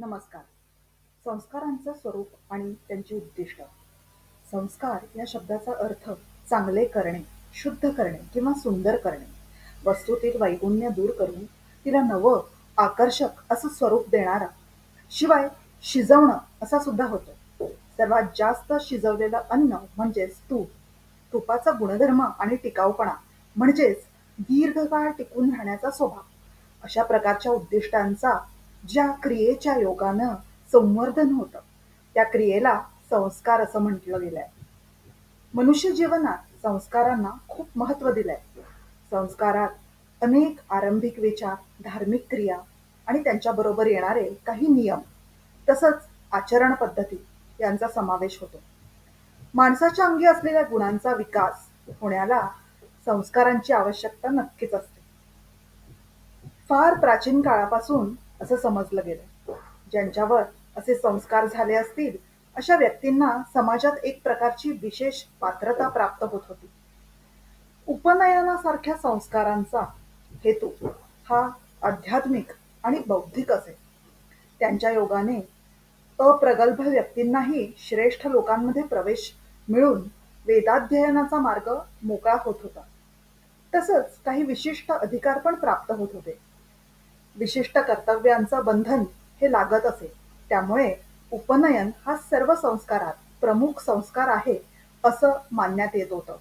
नमस्कार. संस्कारांचं स्वरूप आणि त्यांचे उद्दिष्ट. संस्कार या शब्दाचा अर्थ चांगले करणे शुद्ध करणे किंवा सुंदर करणे. वस्तूतील वैगुण्य दूर करून तिला नवं आकर्षक असं स्वरूप देणारा शिवाय शिजवणं असा सुद्धा होतो. सर्वात जास्त शिजवलेलं अन्न म्हणजेच तूप. तुपाचा गुणधर्म आणि टिकाऊपणा म्हणजेच दीर्घकाळ टिकून राहण्याचा स्वभाव. अशा प्रकारच्या उद्दिष्टांचा ज्या क्रियेच्या योगानं संवर्धन होतं त्या क्रियेला संस्कार असं म्हटलं गेलंय. मनुष्य जीवनात संस्कारांना खूप महत्त्व दिलंय. संस्कारात अनेक आरंभिक विचार धार्मिक क्रिया आणि त्यांच्याबरोबर येणारे काही नियम तसंच आचरण पद्धती यांचा समावेश होतो. माणसाच्या अंगी असलेल्या गुणांचा विकास होण्याला संस्कारांची आवश्यकता नक्कीच असते. फार प्राचीन काळापासून असं समजलं गेलं ज्यांच्यावर असे संस्कार झाले असतील अशा व्यक्तींना समाजात एक प्रकारची विशेष पात्रता प्राप्त होत होती. उपनयनासारख्या संस्कारांचा हेतू हा आध्यात्मिक आणि बौद्धिक असे. त्यांच्या योगाने अप्रगल्भ व्यक्तींनाही श्रेष्ठ लोकांमध्ये प्रवेश मिळून वेदाध्ययनाचा मार्ग मोकळा होत होता. तसंच काही विशिष्ट अधिकार पण प्राप्त होत होते. विशिष्ट कर्तव्यांचं बंधन हे लागत असे. त्यामुळे उपनयन हा सर्व संस्कारात प्रमुख संस्कार आहे असं मानण्यात येत होतं.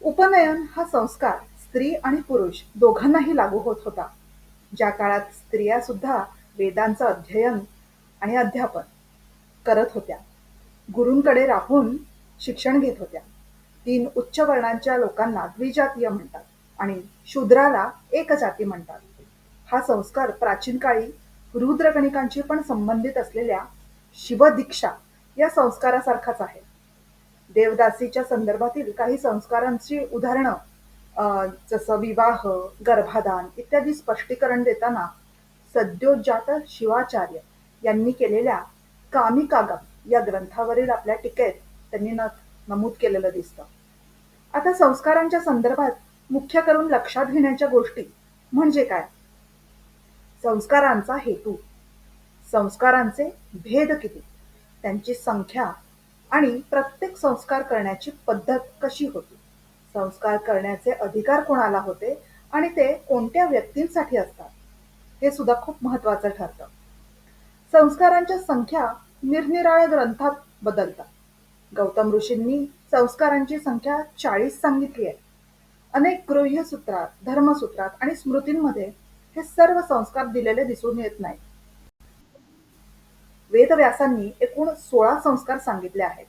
उपनयन हा संस्कार स्त्री आणि पुरुष दोघांनाही लागू होत होता. ज्या काळात स्त्रिया सुद्धा वेदांचं अध्ययन आणि अध्यापन करत होत्या. गुरूंकडे राहून शिक्षण घेत होत्या. तीन उच्च वर्णांच्या लोकांना द्विजातीय म्हणतात आणि शूद्राला एक जाती म्हणतात. हा संस्कार प्राचीन काळी रुद्रगणिकांशी पण संबंधित असलेल्या शिवदीक्षा या संस्कारासारखाच आहे. देवदासीच्या संदर्भातील काही संस्कारांची उदाहरणं जसं विवाह गर्भाधान इत्यादी स्पष्टीकरण देताना सद्योजात शिवाचार्य यांनी केलेल्या कामिकागम या ग्रंथावरील आपल्या टीकेत त्यांनी न नमूद केलेलं दिसतं. आता संस्कारांच्या संदर्भात मुख्य करून लक्षात घेण्याच्या गोष्टी म्हणजे काय? संस्कारांचा हेतू. संस्कारांचे भेद किती? त्यांची संख्या आणि प्रत्येक संस्कार करण्याची पद्धत कशी होती? संस्कार करण्याचे अधिकार कोणाला होते आणि ते कोणत्या व्यक्तींसाठी असतात? हे सुद्धा खूप महत्वाचं ठरतं. संस्कारांच्या संख्या निरनिराळ्या ग्रंथात बदलतात. गौतम ऋषींनी संस्कारांची संख्या चाळीस सांगितली आहे. अनेक गृह्यसूत्रात धर्मसूत्रात आणि स्मृतींमध्ये हे सर्व संस्कार दिलेले दिसून येत नाही वेदव्यासांनी एकूण सोळा संस्कार सांगितले आहेत.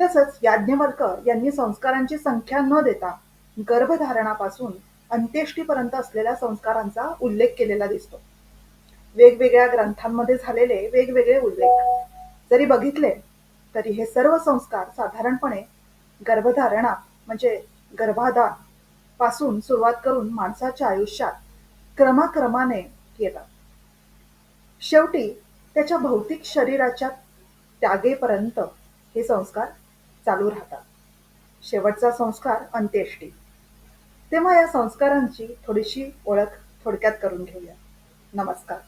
तसंच याज्ञवल्क यांनी संस्कारांची संख्या न देता गर्भधारणापासून अंत्येष्टीपर्यंत असलेल्या संस्कारांचा उल्लेख केलेला दिसतो. वेगवेगळ्या ग्रंथांमध्ये झालेले वेगवेगळे उल्लेख. जरी बघितले तरी हे सर्व संस्कार साधारणपणे गर्भधारणा म्हणजे गर्भाधानपासून सुरुवात करून माणसाच्या आयुष्यात क्रमाक्रमाने येतात. शेवटी त्याच्या भौतिक शरीराच्या त्यागेपर्यंत हे संस्कार चालू राहतात. शेवटचा संस्कार अंत्येष्टी. तेव्हा या संस्कारांची थोडीशी ओळख थोडक्यात करून घेऊया. नमस्कार.